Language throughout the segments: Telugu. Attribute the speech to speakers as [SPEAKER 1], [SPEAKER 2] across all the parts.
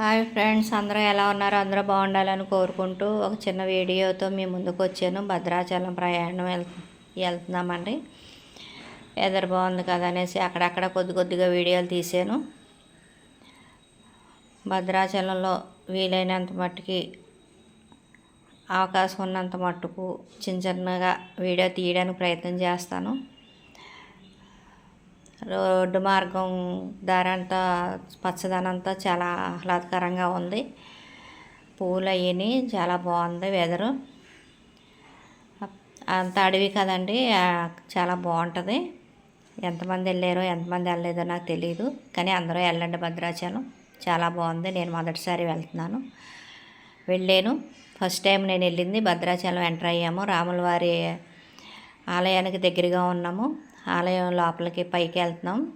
[SPEAKER 1] హాయ్ ఫ్రెండ్స్ అందరూ ఎలా ఉన్నారు? అందరూ బాగుండాలని కోరుకుంటూ ఒక చిన్న వీడియోతో మీ ముందుకు వచ్చాను. భద్రాచలం ప్రయాణం వెళ్ వెళ్తున్నామండి. ఎదరు బాగుంది కదా అనేసి అక్కడక్కడ కొద్ది కొద్దిగా వీడియోలు తీసాను భద్రాచలంలో వీలైనంత మట్టుకి అవకాశం ఉన్నంత మట్టుకు చిన్న చిన్నగా వీడియో తీయడానికి ప్రయత్నం చేస్తాను. రోడ్డు మార్గం దారంతా పచ్చదనంతా చాలా ఆహ్లాదకరంగా ఉంది. పూలు అయ్యి చాలా బాగుంది వెదరు అంత అడవి కదండి చాలా బాగుంటుంది. ఎంతమంది వెళ్ళారో ఎంతమంది వెళ్ళలేదో నాకు తెలియదు కానీ అందరూ వెళ్ళండి భద్రాచలం. చాలా బాగుంది నేను మొదటిసారి వెళ్తున్నాను. వెళ్ళాను. ఫస్ట్ టైం నేను వెళ్ళింది భద్రాచలం ఎంటర్ అయ్యాము. రాములవారి ఆలయానికి దగ్గరగా ఉన్నాము. ఆలయం లోపలికి పైకి వెళ్తున్నాం.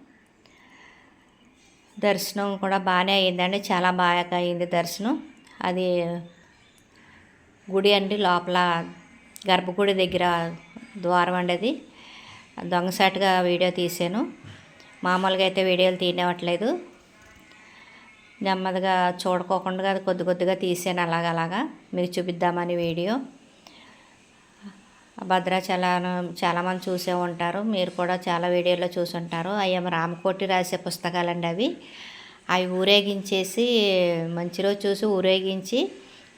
[SPEAKER 1] దర్శనం కూడా బాగానే అయ్యిందండి. చాలా బాగా అయింది దర్శనం. అది గుడి అండి లోపల గర్భగుడి దగ్గర ద్వారం అండి అది. దొంగసాటుగా వీడియో తీసాను మామూలుగా అయితే వీడియోలు తీయనివ్వట్లేదు. నెమ్మదిగా చూడకోకుండా అది కొద్ది కొద్దిగా తీసాను అలాగలాగా. మీకు చూపిద్దామని వీడియో. భద్రాచలం చాలామంది చూసే ఉంటారు. మీరు కూడా చాలా వీడియోలో చూసి ఉంటారు అయ్యమ్మ రామకోటి రాసే పుస్తకాలండి అవి. అవి ఊరేగించేసి మంచి రోజు చూసి ఊరేగించి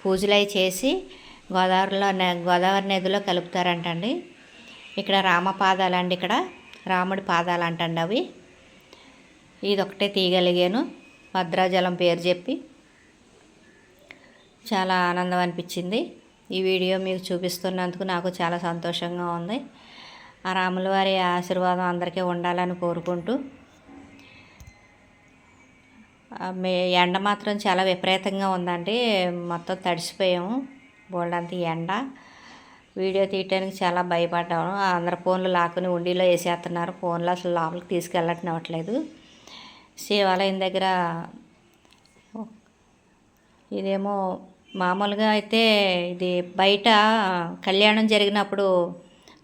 [SPEAKER 1] పూజలు అవి చేసి గోదావరిలో న- గోదావరి నదిలో కలుపుతారంటండి. ఇక్కడ రామ పాదాలండి ఇక్కడ. రాముడి పాదాలు అంటండి అవి. ఇదొకటే తీయగలిగాను. భద్రాచలం పేరు చెప్పి. చాలా ఆనందం అనిపించింది. ఈ వీడియో మీకు చూపిస్తున్నందుకు నాకు చాలా సంతోషంగా ఉంది. ఆ రాములవారి ఆశీర్వాదం అందరికీ ఉండాలని కోరుకుంటూ మే ఎండ మాత్రం చాలా విపరీతంగా ఉందండి. మొత్తం తడిసిపోయాము బోల్డంత ఎండ. వీడియో తీయటానికి చాలా భయపడ్డాము అందరు ఫోన్లు లాక్కుని ఉండిలో వేసేస్తున్నారు. ఫోన్లు అసలు లోపలికి తీసుకెళ్ళట్నివ్వట్లేదు. శివాలయం దగ్గర ఇదేమో మామూలుగా అయితే ఇది బయట కళ్యాణం జరిగినప్పుడు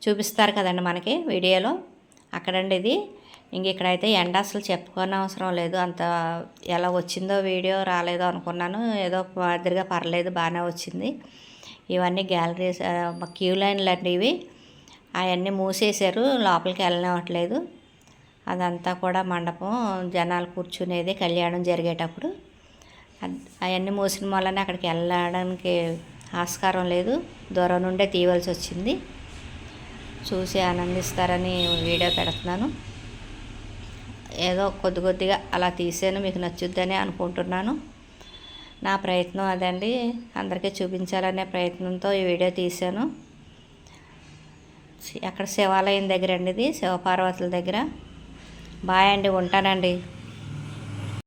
[SPEAKER 1] చూపిస్తారు కదండి మనకి వీడియోలో. అక్కడండి ఇది. ఇంక ఇక్కడైతే ఎండ అసలు చెప్పుకోని అవసరం లేదు. అంత ఎలా వచ్చిందో వీడియో రాలేదో అనుకున్నాను. ఏదో మాదిరిగా పర్లేదు బాగానే వచ్చింది. ఇవన్నీ గ్యాలరీస్ క్యూ లైన్లు అండి ఇవి. అవన్నీ మూసేశారు లోపలికి వెళ్ళనివ్వట్లేదు. అదంతా కూడా మండపం జనాలు కూర్చునేది కళ్యాణం జరిగేటప్పుడు. అవన్నీ మూసిన వల్లనే అక్కడికి వెళ్ళడానికి ఆస్కారం లేదు. దూరం నుండే తీయవలసి వచ్చింది. చూసి ఆనందిస్తారని వీడియో పెడుతున్నాను. ఏదో కొద్ది కొద్దిగా అలా తీసాను మీకు నచ్చుద్దని అనుకుంటున్నాను. నా ప్రయత్నం అదండి. అందరికీ చూపించాలనే ప్రయత్నంతో ఈ వీడియో తీశాను. అక్కడ శివాలయం దగ్గర అండి ఇది శివపార్వతుల దగ్గర. బాయ్ అండి ఉంటానండి.